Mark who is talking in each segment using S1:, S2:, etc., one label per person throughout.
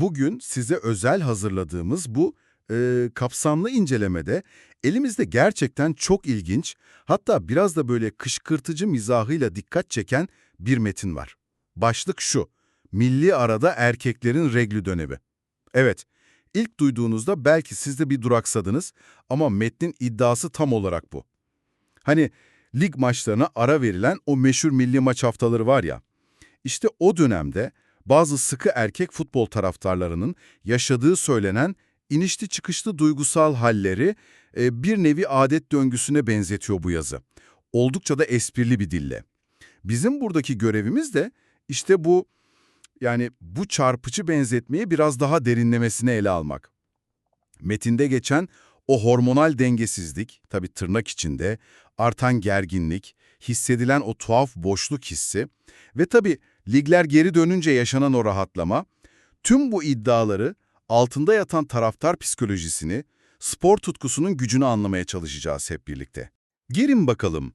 S1: Bugün size özel hazırladığımız bu e, kapsamlı incelemede elimizde gerçekten çok ilginç, hatta biraz da böyle kışkırtıcı mizahıyla dikkat çeken bir metin var. Başlık şu, Milli Arada Erkeklerin Reglü Dönemi. Evet, ilk duyduğunuzda belki siz de bir duraksadınız ama metnin iddiası tam olarak bu. Hani lig maçlarına ara verilen o meşhur milli maç haftaları var ya, işte o dönemde bazı sıkı erkek futbol taraftarlarının yaşadığı söylenen inişli çıkışlı duygusal halleri e, bir nevi adet döngüsüne benzetiyor bu yazı. Oldukça da esprili bir dille. Bizim buradaki görevimiz de işte bu yani bu çarpıcı benzetmeyi biraz daha derinlemesine ele almak. Metinde geçen o hormonal dengesizlik, tabii tırnak içinde, artan gerginlik, hissedilen o tuhaf boşluk hissi ve tabii ligler geri dönünce yaşanan o rahatlama, tüm bu iddiaları altında yatan taraftar psikolojisini, spor tutkusunun gücünü anlamaya çalışacağız hep birlikte. Girin bakalım,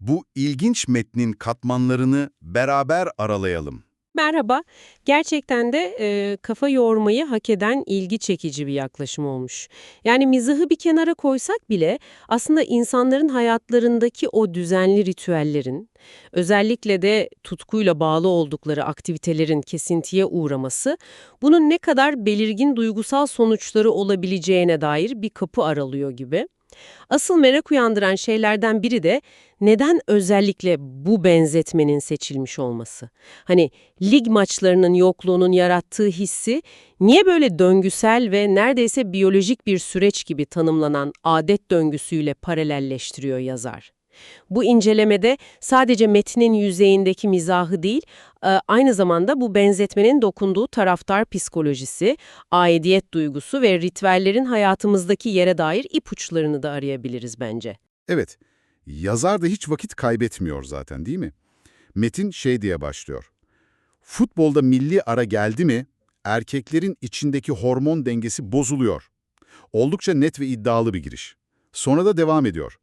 S1: bu ilginç metnin katmanlarını beraber aralayalım.
S2: Merhaba. Gerçekten de e, kafa yormayı hak eden ilgi çekici bir yaklaşım olmuş. Yani mizahı bir kenara koysak bile aslında insanların hayatlarındaki o düzenli ritüellerin, özellikle de tutkuyla bağlı oldukları aktivitelerin kesintiye uğraması, bunun ne kadar belirgin duygusal sonuçları olabileceğine dair bir kapı aralıyor gibi. Asıl merak uyandıran şeylerden biri de neden özellikle bu benzetmenin seçilmiş olması? Hani lig maçlarının yokluğunun yarattığı hissi niye böyle döngüsel ve neredeyse biyolojik bir süreç gibi tanımlanan adet döngüsüyle paralelleştiriyor yazar? Bu incelemede sadece metnin yüzeyindeki mizahı değil, e, aynı zamanda bu benzetmenin dokunduğu taraftar psikolojisi, aidiyet duygusu ve ritüellerin hayatımızdaki yere dair ipuçlarını da arayabiliriz bence.
S1: Evet, yazar da hiç vakit kaybetmiyor zaten değil mi? Metin şey diye başlıyor. Futbolda milli ara geldi mi, erkeklerin içindeki hormon dengesi bozuluyor. Oldukça net ve iddialı bir giriş. Sonra da devam ediyor.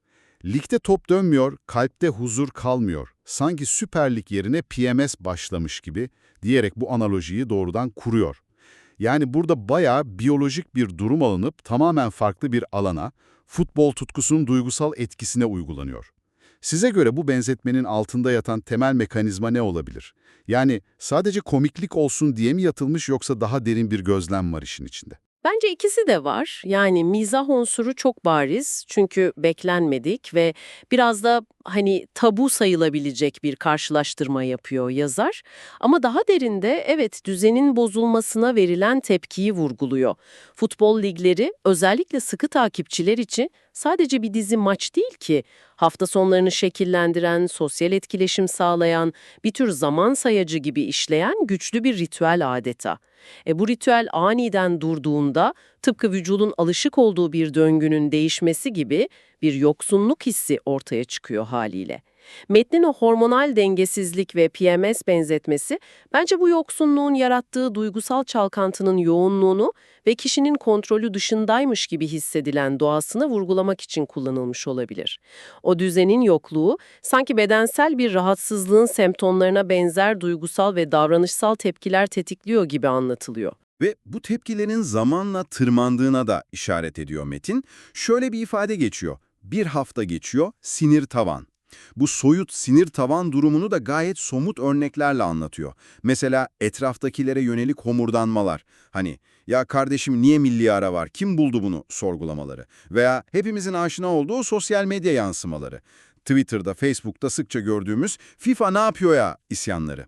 S1: Ligde top dönmüyor, kalpte huzur kalmıyor. Sanki Süper Lig yerine PMS başlamış gibi diyerek bu analojiyi doğrudan kuruyor. Yani burada bayağı biyolojik bir durum alınıp tamamen farklı bir alana, futbol tutkusunun duygusal etkisine uygulanıyor. Size göre bu benzetmenin altında yatan temel mekanizma ne olabilir? Yani sadece komiklik olsun diye mi yatılmış yoksa daha derin bir gözlem var işin içinde?
S2: Bence ikisi de var. Yani mizah unsuru çok bariz çünkü beklenmedik ve biraz da hani tabu sayılabilecek bir karşılaştırma yapıyor yazar. Ama daha derinde evet düzenin bozulmasına verilen tepkiyi vurguluyor. Futbol ligleri özellikle sıkı takipçiler için sadece bir dizi maç değil ki. Hafta sonlarını şekillendiren, sosyal etkileşim sağlayan, bir tür zaman sayacı gibi işleyen güçlü bir ritüel adeta. E bu ritüel aniden durduğunda tıpkı vücudun alışık olduğu bir döngünün değişmesi gibi bir yoksunluk hissi ortaya çıkıyor haliyle. Metnin o hormonal dengesizlik ve PMS benzetmesi bence bu yoksunluğun yarattığı duygusal çalkantının yoğunluğunu ve kişinin kontrolü dışındaymış gibi hissedilen doğasını vurgulamak için kullanılmış olabilir. O düzenin yokluğu sanki bedensel bir rahatsızlığın semptomlarına benzer duygusal ve davranışsal tepkiler tetikliyor gibi anlatılıyor.
S1: Ve bu tepkilerin zamanla tırmandığına da işaret ediyor Metin. Şöyle bir ifade geçiyor. Bir hafta geçiyor, sinir tavan. Bu soyut sinir tavan durumunu da gayet somut örneklerle anlatıyor. Mesela etraftakilere yönelik homurdanmalar. Hani ya kardeşim niye milli ara var, kim buldu bunu sorgulamaları. Veya hepimizin aşina olduğu sosyal medya yansımaları. Twitter'da, Facebook'ta sıkça gördüğümüz FIFA ne yapıyor ya isyanları.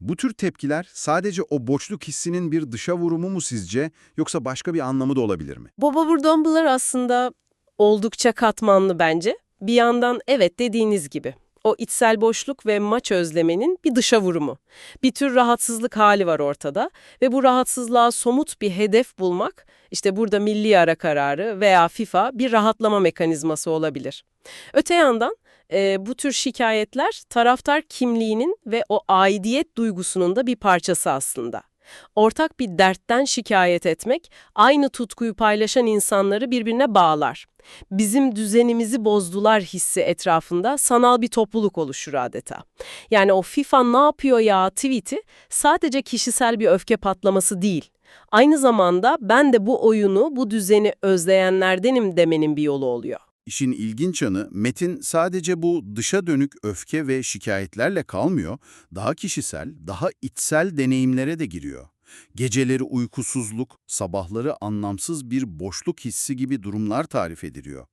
S1: Bu tür tepkiler sadece o boşluk hissinin bir dışa vurumu mu sizce yoksa başka bir anlamı da olabilir mi?
S2: Boba Burdombular aslında oldukça katmanlı bence. Bir yandan evet dediğiniz gibi o içsel boşluk ve maç özlemenin bir dışa vurumu. Bir tür rahatsızlık hali var ortada ve bu rahatsızlığa somut bir hedef bulmak işte burada milli ara kararı veya FIFA bir rahatlama mekanizması olabilir. Öte yandan e, bu tür şikayetler taraftar kimliğinin ve o aidiyet duygusunun da bir parçası aslında. Ortak bir dertten şikayet etmek, aynı tutkuyu paylaşan insanları birbirine bağlar. Bizim düzenimizi bozdular hissi etrafında sanal bir topluluk oluşur adeta. Yani o FIFA ne yapıyor ya tweet'i sadece kişisel bir öfke patlaması değil. Aynı zamanda ben de bu oyunu, bu düzeni özleyenlerdenim demenin bir yolu oluyor.
S1: İşin ilginç yanı Metin sadece bu dışa dönük öfke ve şikayetlerle kalmıyor, daha kişisel, daha içsel deneyimlere de giriyor. Geceleri uykusuzluk, sabahları anlamsız bir boşluk hissi gibi durumlar tarif ediliyor.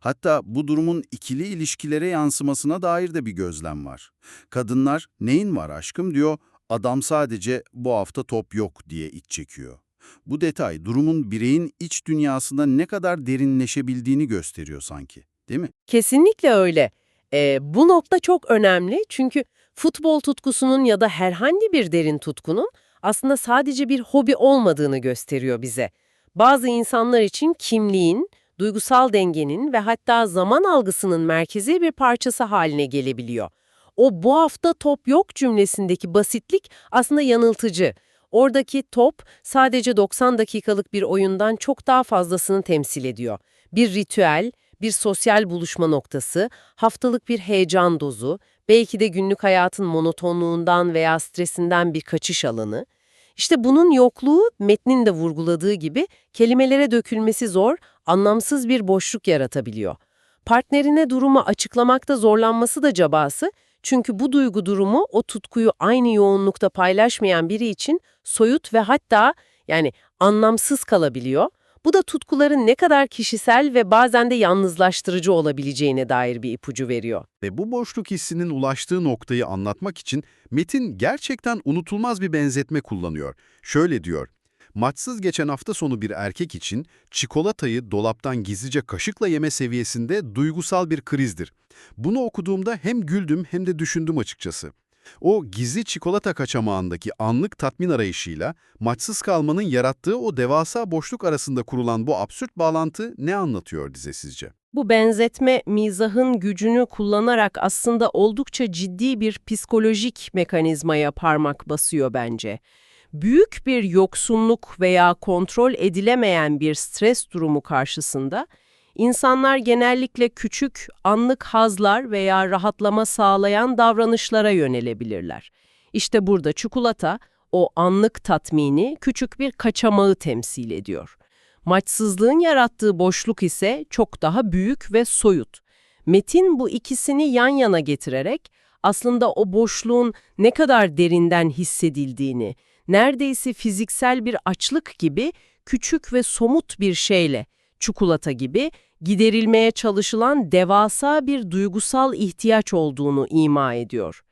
S1: Hatta bu durumun ikili ilişkilere yansımasına dair de bir gözlem var. Kadınlar neyin var aşkım diyor, adam sadece bu hafta top yok diye iç çekiyor. Bu detay durumun bireyin iç dünyasında ne kadar derinleşebildiğini gösteriyor sanki, değil mi?
S2: Kesinlikle öyle. Ee, bu nokta çok önemli çünkü futbol tutkusunun ya da herhangi bir derin tutkunun aslında sadece bir hobi olmadığını gösteriyor bize. Bazı insanlar için kimliğin, duygusal dengenin ve hatta zaman algısının merkezi bir parçası haline gelebiliyor. O bu hafta top yok cümlesindeki basitlik aslında yanıltıcı. Oradaki top sadece 90 dakikalık bir oyundan çok daha fazlasını temsil ediyor. Bir ritüel, bir sosyal buluşma noktası, haftalık bir heyecan dozu, belki de günlük hayatın monotonluğundan veya stresinden bir kaçış alanı. İşte bunun yokluğu metnin de vurguladığı gibi kelimelere dökülmesi zor, anlamsız bir boşluk yaratabiliyor. Partnerine durumu açıklamakta zorlanması da cabası çünkü bu duygu durumu o tutkuyu aynı yoğunlukta paylaşmayan biri için soyut ve hatta yani anlamsız kalabiliyor. Bu da tutkuların ne kadar kişisel ve bazen de yalnızlaştırıcı olabileceğine dair bir ipucu veriyor.
S3: Ve bu boşluk hissinin ulaştığı noktayı anlatmak için Metin gerçekten unutulmaz bir benzetme kullanıyor. Şöyle diyor, maçsız geçen hafta sonu bir erkek için çikolatayı dolaptan gizlice kaşıkla yeme seviyesinde duygusal bir krizdir. Bunu okuduğumda hem güldüm hem de düşündüm açıkçası. O gizli çikolata kaçamağındaki anlık tatmin arayışıyla maçsız kalmanın yarattığı o devasa boşluk arasında kurulan bu absürt bağlantı ne anlatıyor dize sizce?
S2: Bu benzetme mizahın gücünü kullanarak aslında oldukça ciddi bir psikolojik mekanizmaya parmak basıyor bence. Büyük bir yoksunluk veya kontrol edilemeyen bir stres durumu karşısında insanlar genellikle küçük, anlık hazlar veya rahatlama sağlayan davranışlara yönelebilirler. İşte burada çikolata o anlık tatmini küçük bir kaçamağı temsil ediyor. Maçsızlığın yarattığı boşluk ise çok daha büyük ve soyut. Metin bu ikisini yan yana getirerek aslında o boşluğun ne kadar derinden hissedildiğini, neredeyse fiziksel bir açlık gibi küçük ve somut bir şeyle, çikolata gibi giderilmeye çalışılan devasa bir duygusal ihtiyaç olduğunu ima ediyor.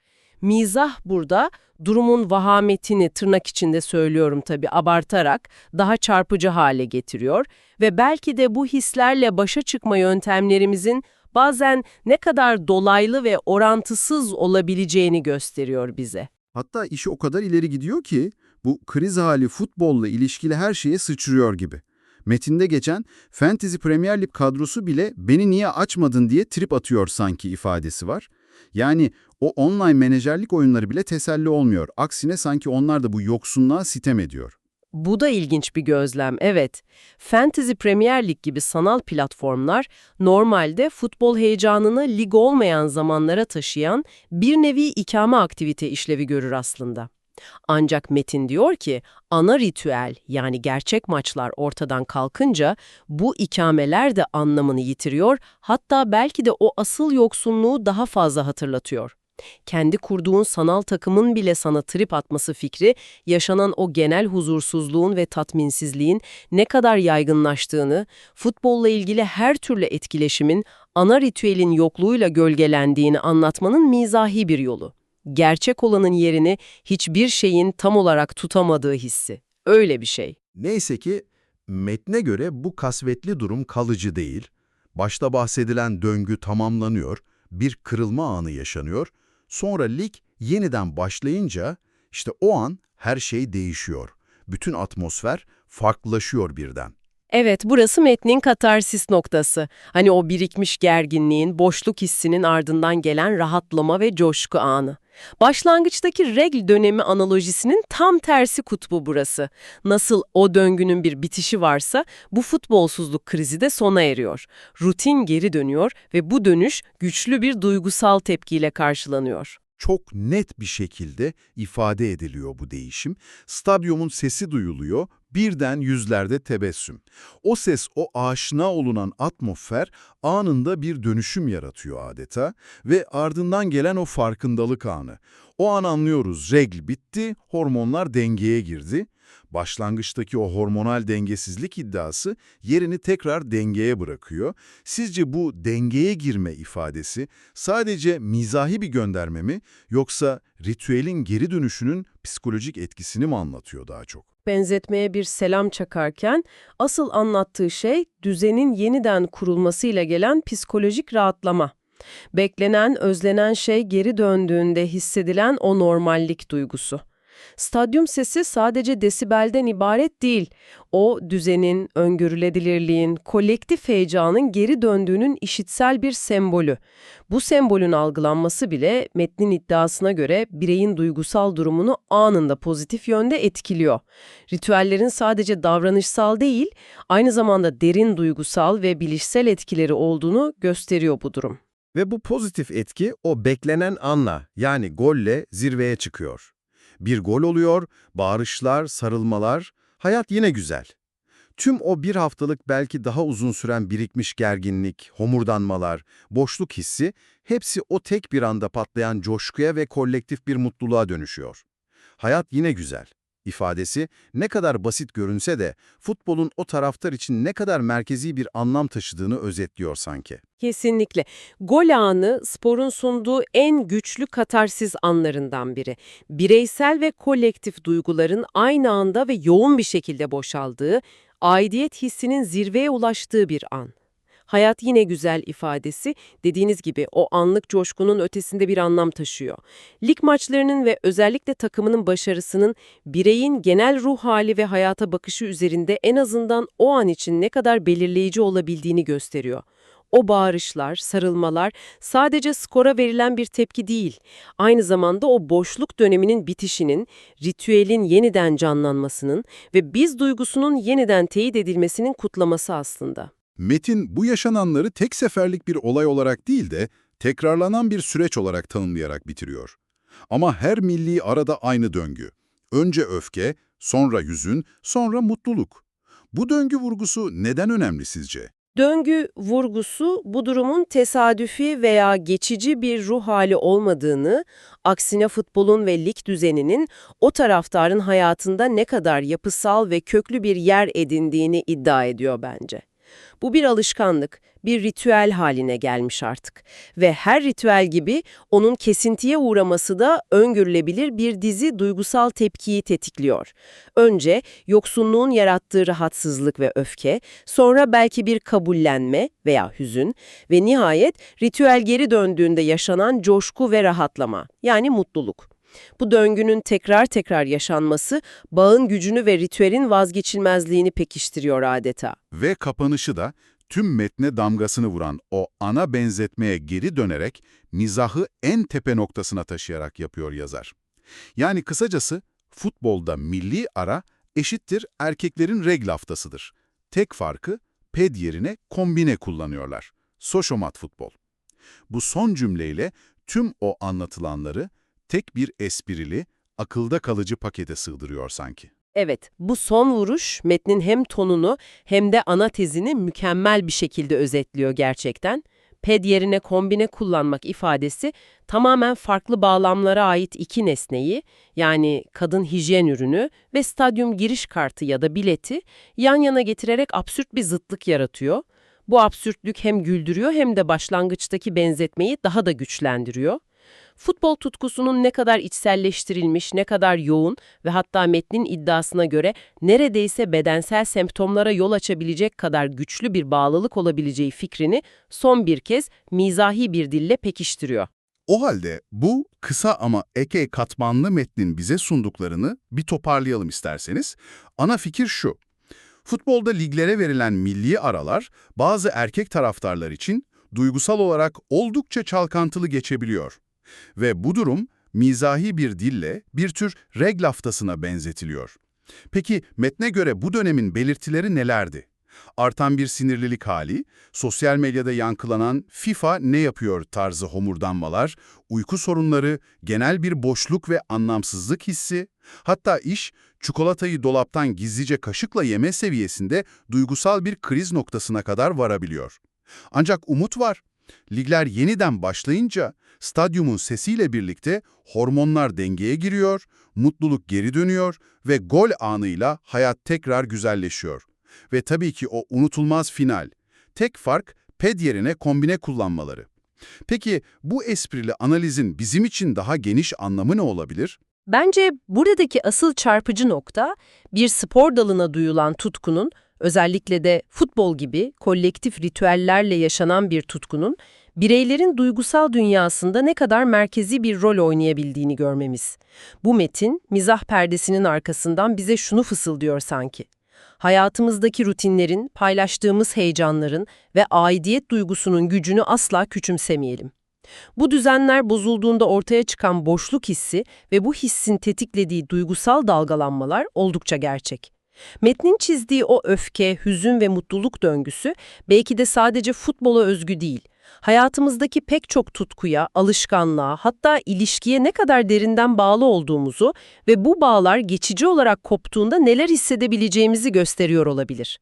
S2: Mizah burada durumun vahametini tırnak içinde söylüyorum tabii abartarak daha çarpıcı hale getiriyor ve belki de bu hislerle başa çıkma yöntemlerimizin bazen ne kadar dolaylı ve orantısız olabileceğini gösteriyor bize.
S1: Hatta işi o kadar ileri gidiyor ki bu kriz hali futbolla ilişkili her şeye sıçrıyor gibi. Metinde geçen Fantasy Premier Lig kadrosu bile beni niye açmadın diye trip atıyor sanki ifadesi var. Yani o online menajerlik oyunları bile teselli olmuyor. Aksine sanki onlar da bu yoksunluğa sitem ediyor.
S2: Bu da ilginç bir gözlem, evet. Fantasy Premier Lig gibi sanal platformlar normalde futbol heyecanını lig olmayan zamanlara taşıyan bir nevi ikame aktivite işlevi görür aslında. Ancak Metin diyor ki ana ritüel yani gerçek maçlar ortadan kalkınca bu ikameler de anlamını yitiriyor hatta belki de o asıl yoksunluğu daha fazla hatırlatıyor. Kendi kurduğun sanal takımın bile sana trip atması fikri, yaşanan o genel huzursuzluğun ve tatminsizliğin ne kadar yaygınlaştığını, futbolla ilgili her türlü etkileşimin ana ritüelin yokluğuyla gölgelendiğini anlatmanın mizahi bir yolu. Gerçek olanın yerini hiçbir şeyin tam olarak tutamadığı hissi. Öyle bir şey.
S3: Neyse ki metne göre bu kasvetli durum kalıcı değil. Başta bahsedilen döngü tamamlanıyor, bir kırılma anı yaşanıyor. Sonra lig yeniden başlayınca işte o an her şey değişiyor. Bütün atmosfer farklılaşıyor birden.
S2: Evet, burası metnin katarsis noktası. Hani o birikmiş gerginliğin, boşluk hissinin ardından gelen rahatlama ve coşku anı. Başlangıçtaki regl dönemi analojisinin tam tersi kutbu burası. Nasıl o döngünün bir bitişi varsa bu futbolsuzluk krizi de sona eriyor. Rutin geri dönüyor ve bu dönüş güçlü bir duygusal tepkiyle karşılanıyor.
S1: Çok net bir şekilde ifade ediliyor bu değişim. Stadyumun sesi duyuluyor, birden yüzlerde tebessüm. O ses, o aşina olunan atmosfer anında bir dönüşüm yaratıyor adeta ve ardından gelen o farkındalık anı. O an anlıyoruz, regl bitti, hormonlar dengeye girdi. Başlangıçtaki o hormonal dengesizlik iddiası yerini tekrar dengeye bırakıyor. Sizce bu dengeye girme ifadesi sadece mizahi bir gönderme mi yoksa ritüelin geri dönüşünün psikolojik etkisini mi anlatıyor daha çok?
S2: benzetmeye bir selam çakarken asıl anlattığı şey düzenin yeniden kurulmasıyla gelen psikolojik rahatlama. Beklenen, özlenen şey geri döndüğünde hissedilen o normallik duygusu. Stadyum sesi sadece desibelden ibaret değil. O düzenin, öngörülebilirliğin, kolektif heyecanın geri döndüğünün işitsel bir sembolü. Bu sembolün algılanması bile metnin iddiasına göre bireyin duygusal durumunu anında pozitif yönde etkiliyor. Ritüellerin sadece davranışsal değil, aynı zamanda derin duygusal ve bilişsel etkileri olduğunu gösteriyor bu durum.
S4: Ve bu pozitif etki o beklenen anla yani golle zirveye çıkıyor. Bir gol oluyor, bağırışlar, sarılmalar, hayat yine güzel. Tüm o bir haftalık belki daha uzun süren birikmiş gerginlik, homurdanmalar, boşluk hissi hepsi o tek bir anda patlayan coşkuya ve kolektif bir mutluluğa dönüşüyor. Hayat yine güzel ifadesi ne kadar basit görünse de futbolun o taraftar için ne kadar merkezi bir anlam taşıdığını özetliyor sanki.
S2: Kesinlikle. Gol anı sporun sunduğu en güçlü katarsiz anlarından biri. Bireysel ve kolektif duyguların aynı anda ve yoğun bir şekilde boşaldığı, aidiyet hissinin zirveye ulaştığı bir an. Hayat yine güzel ifadesi dediğiniz gibi o anlık coşkunun ötesinde bir anlam taşıyor. Lig maçlarının ve özellikle takımının başarısının bireyin genel ruh hali ve hayata bakışı üzerinde en azından o an için ne kadar belirleyici olabildiğini gösteriyor. O bağırışlar, sarılmalar sadece skora verilen bir tepki değil, aynı zamanda o boşluk döneminin bitişinin, ritüelin yeniden canlanmasının ve biz duygusunun yeniden teyit edilmesinin kutlaması aslında.
S1: Metin bu yaşananları tek seferlik bir olay olarak değil de tekrarlanan bir süreç olarak tanımlayarak bitiriyor. Ama her milli arada aynı döngü. Önce öfke, sonra hüzün, sonra mutluluk. Bu döngü vurgusu neden önemli sizce?
S2: Döngü vurgusu bu durumun tesadüfi veya geçici bir ruh hali olmadığını, aksine futbolun ve lig düzeninin o taraftarın hayatında ne kadar yapısal ve köklü bir yer edindiğini iddia ediyor bence. Bu bir alışkanlık, bir ritüel haline gelmiş artık. Ve her ritüel gibi onun kesintiye uğraması da öngörülebilir bir dizi duygusal tepkiyi tetikliyor. Önce yoksunluğun yarattığı rahatsızlık ve öfke, sonra belki bir kabullenme veya hüzün ve nihayet ritüel geri döndüğünde yaşanan coşku ve rahatlama, yani mutluluk. Bu döngünün tekrar tekrar yaşanması bağın gücünü ve ritüelin vazgeçilmezliğini pekiştiriyor adeta.
S1: Ve kapanışı da tüm metne damgasını vuran o ana benzetmeye geri dönerek mizahı en tepe noktasına taşıyarak yapıyor yazar. Yani kısacası futbolda milli ara eşittir erkeklerin regl haftasıdır. Tek farkı ped yerine kombine kullanıyorlar. Soşomat futbol. Bu son cümleyle tüm o anlatılanları tek bir esprili, akılda kalıcı pakete sığdırıyor sanki.
S2: Evet, bu son vuruş metnin hem tonunu hem de ana tezini mükemmel bir şekilde özetliyor gerçekten. Ped yerine kombine kullanmak ifadesi tamamen farklı bağlamlara ait iki nesneyi, yani kadın hijyen ürünü ve stadyum giriş kartı ya da bileti yan yana getirerek absürt bir zıtlık yaratıyor. Bu absürtlük hem güldürüyor hem de başlangıçtaki benzetmeyi daha da güçlendiriyor. Futbol tutkusunun ne kadar içselleştirilmiş, ne kadar yoğun ve hatta metnin iddiasına göre neredeyse bedensel semptomlara yol açabilecek kadar güçlü bir bağlılık olabileceği fikrini son bir kez mizahi bir dille pekiştiriyor.
S1: O halde bu kısa ama eke katmanlı metnin bize sunduklarını bir toparlayalım isterseniz. Ana fikir şu. Futbolda liglere verilen milli aralar bazı erkek taraftarlar için duygusal olarak oldukça çalkantılı geçebiliyor. Ve bu durum mizahi bir dille bir tür regl haftasına benzetiliyor. Peki metne göre bu dönemin belirtileri nelerdi? Artan bir sinirlilik hali, sosyal medyada yankılanan FIFA ne yapıyor tarzı homurdanmalar, uyku sorunları, genel bir boşluk ve anlamsızlık hissi, hatta iş çikolatayı dolaptan gizlice kaşıkla yeme seviyesinde duygusal bir kriz noktasına kadar varabiliyor. Ancak umut var. Ligler yeniden başlayınca stadyumun sesiyle birlikte hormonlar dengeye giriyor, mutluluk geri dönüyor ve gol anıyla hayat tekrar güzelleşiyor. Ve tabii ki o unutulmaz final. Tek fark ped yerine kombine kullanmaları. Peki bu esprili analizin bizim için daha geniş anlamı ne olabilir?
S2: Bence buradaki asıl çarpıcı nokta bir spor dalına duyulan tutkunun, özellikle de futbol gibi kolektif ritüellerle yaşanan bir tutkunun, bireylerin duygusal dünyasında ne kadar merkezi bir rol oynayabildiğini görmemiz. Bu metin, mizah perdesinin arkasından bize şunu fısıldıyor sanki. Hayatımızdaki rutinlerin, paylaştığımız heyecanların ve aidiyet duygusunun gücünü asla küçümsemeyelim. Bu düzenler bozulduğunda ortaya çıkan boşluk hissi ve bu hissin tetiklediği duygusal dalgalanmalar oldukça gerçek. Metnin çizdiği o öfke, hüzün ve mutluluk döngüsü belki de sadece futbola özgü değil. Hayatımızdaki pek çok tutkuya, alışkanlığa, hatta ilişkiye ne kadar derinden bağlı olduğumuzu ve bu bağlar geçici olarak koptuğunda neler hissedebileceğimizi gösteriyor olabilir.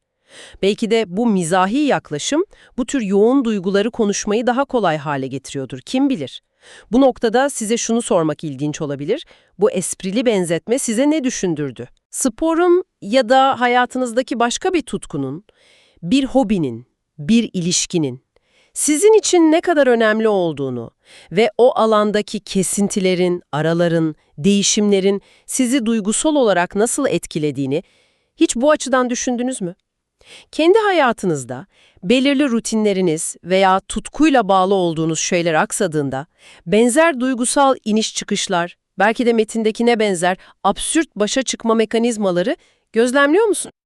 S2: Belki de bu mizahi yaklaşım bu tür yoğun duyguları konuşmayı daha kolay hale getiriyordur, kim bilir. Bu noktada size şunu sormak ilginç olabilir. Bu esprili benzetme size ne düşündürdü? Sporun ya da hayatınızdaki başka bir tutkunun, bir hobinin, bir ilişkinin sizin için ne kadar önemli olduğunu ve o alandaki kesintilerin, araların, değişimlerin sizi duygusal olarak nasıl etkilediğini hiç bu açıdan düşündünüz mü? Kendi hayatınızda belirli rutinleriniz veya tutkuyla bağlı olduğunuz şeyler aksadığında benzer duygusal iniş çıkışlar, belki de metindekine benzer absürt başa çıkma mekanizmaları gözlemliyor musun?